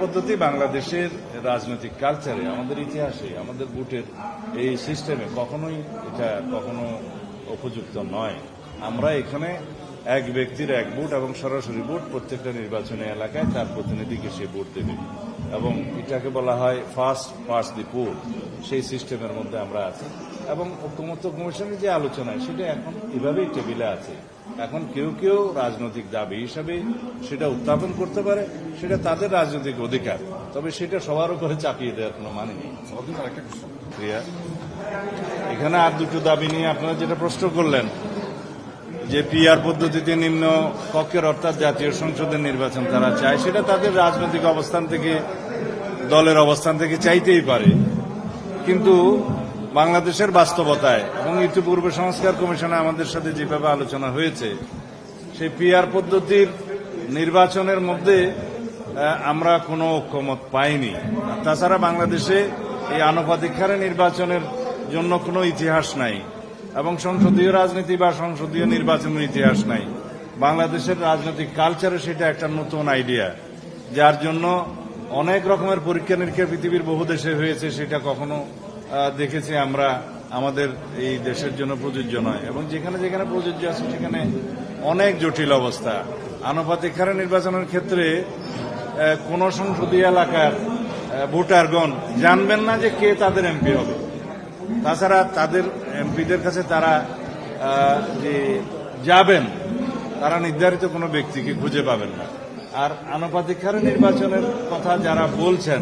পদ্ধতি বাংলাদেশের রাজনৈতিক কালচারে আমাদের ইতিহাসে, আমাদের বুটের এই সিস্টেমে কখনোই এটা কখনো উপযুক্ত নয়। আমরা এখানে এক ব্যক্তির এক ভোট এবং সরাসরি ভোট প্রত্যেকটা নির্বাচনী এলাকায় তার প্রতিনিধিকে সে ভোট দেবে। এবং এটাকে বলা হয় ফার্স্ট পাস দি পোল সেই সিস্টেমের মধ্যে আমরা আছি। এবং ঐক্যমত্য কমিশনের যে আলোচনা সেটা এখন এভাবেই টেবিলে আছে। এখন কেউ কেউ রাজনৈতিক দাবি হিসাবে সেটা উত্থাপন করতে পারে সেটা তাদের রাজনৈতিক অধিকার। তবে সেটা সবার উপরে চাপিয়ে দেওয়ার কোনো মানে নেই। এখানে আর দুটো দাবি নিয়ে আপনারা যেটা প্রশ্ন করলেন যে পিআর পদ্ধতিতে নিম্ন কক্ষের অর্থাৎ জাতীয় সংসদের নির্বাচন তারা চায়, সেটা তাদের রাজনৈতিক অবস্থান থেকে, দলের অবস্থান থেকে চাইতেই পারে। কিন্তু বাংলাদেশের বাস্তবতায় এবং ইতিপূর্বে সংস্কার কমিশনে আমাদের সাথে যেভাবে আলোচনা হয়েছে, সেই পিআর পদ্ধতির নির্বাচনের মধ্যে আমরা কোনো ঐক্যমত পাইনি। তাছাড়া বাংলাদেশে এই আনুপাতিক হারে নির্বাচনের জন্য কোনো ইতিহাস নাই। এবং সংসদীয় রাজনীতি বা সংসদীয় নির্বাচনের ইতিহাস নাই। বাংলাদেশের রাজনৈতিক কালচারে সেটা একটা নতুন আইডিয়া, যার জন্য অনেক রকমের পরীক্ষা নিরীক্ষা পৃথিবীর বহু দেশে হয়েছে, সেটা কখনো দেখেছি আমরা, আমাদের এই দেশের জন্য প্রযোজ্য নয়। এবং যেখানে যেখানে প্রযোজ্য আছে, সেখানে অনেক জটিল অবস্থা। আনুপাতিক হারে নির্বাচনের ক্ষেত্রে কোন সংসদীয় এলাকার ভোটারগণ জানবেন না যে কে তাদের এমপি হবে। তাছাড়া তাদের এমপিদের কাছে তারা যে যাবেন, তারা নির্ধারিত কোনো ব্যক্তিকে খুঁজে পাবেন না। আর আনুপাতিক হারে নির্বাচনের কথা যারা বলছেন,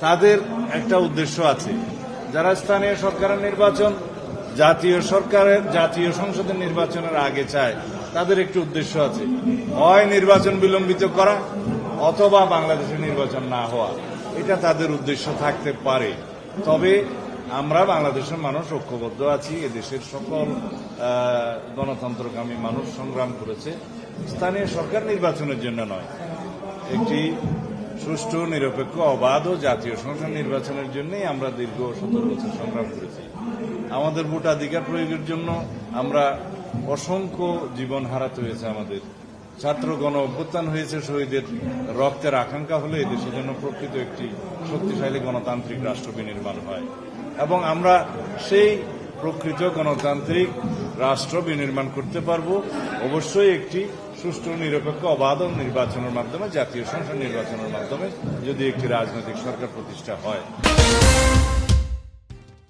তাদের একটা উদ্দেশ্য আছে। যারা স্থানীয় সরকারের নির্বাচন, জাতীয় সরকারের, জাতীয় সংসদের নির্বাচনের আগে চায়, তাদের একটি উদ্দেশ্য আছে। হয় নির্বাচন বিলম্বিত করা, অথবা বাংলাদেশের নির্বাচন না হওয়া। এটা তাদের উদ্দেশ্য থাকতে পারে। তবে আমরা বাংলাদেশের মানুষ ঐক্যবদ্ধ আছি, এদেশের সকল গণতন্ত্রকামী মানুষ সংগ্রাম করেছে। স্থানীয় সরকার নির্বাচনের জন্য নয়। একটি সুষ্ঠু, নিরপেক্ষ, অবাধ ও জাতীয় সংসদ নির্বাচনের জন্যই আমরা দীর্ঘ সতেরো বছর সংগ্রাম করেছি। আমাদের ভোটাধিকার প্রয়োগের জন্য আমরা অসংখ্য জীবন হারাতে হয়েছে আমাদের ছাত্র গণ অভ্যুত্থান হয়েছে, শহীদের রক্তের আকাঙ্ক্ষা হলে দেশের জন্য প্রকৃত একটি শক্তিশালী গণতান্ত্রিক রাষ্ট্র বিনির্মাণ হয়। এবং আমরা সেই প্রকৃত গণতান্ত্রিক রাষ্ট্র বিনির্মাণ করতে পারব। অবশ্যই একটি সুষ্ঠু, নিরপেক্ষ, অবাধ নির্বাচনের মাধ্যমে, জাতীয় সংসদ নির্বাচনের মাধ্যমে যদি একটি রাজনৈতিক সরকার প্রতিষ্ঠা হয়।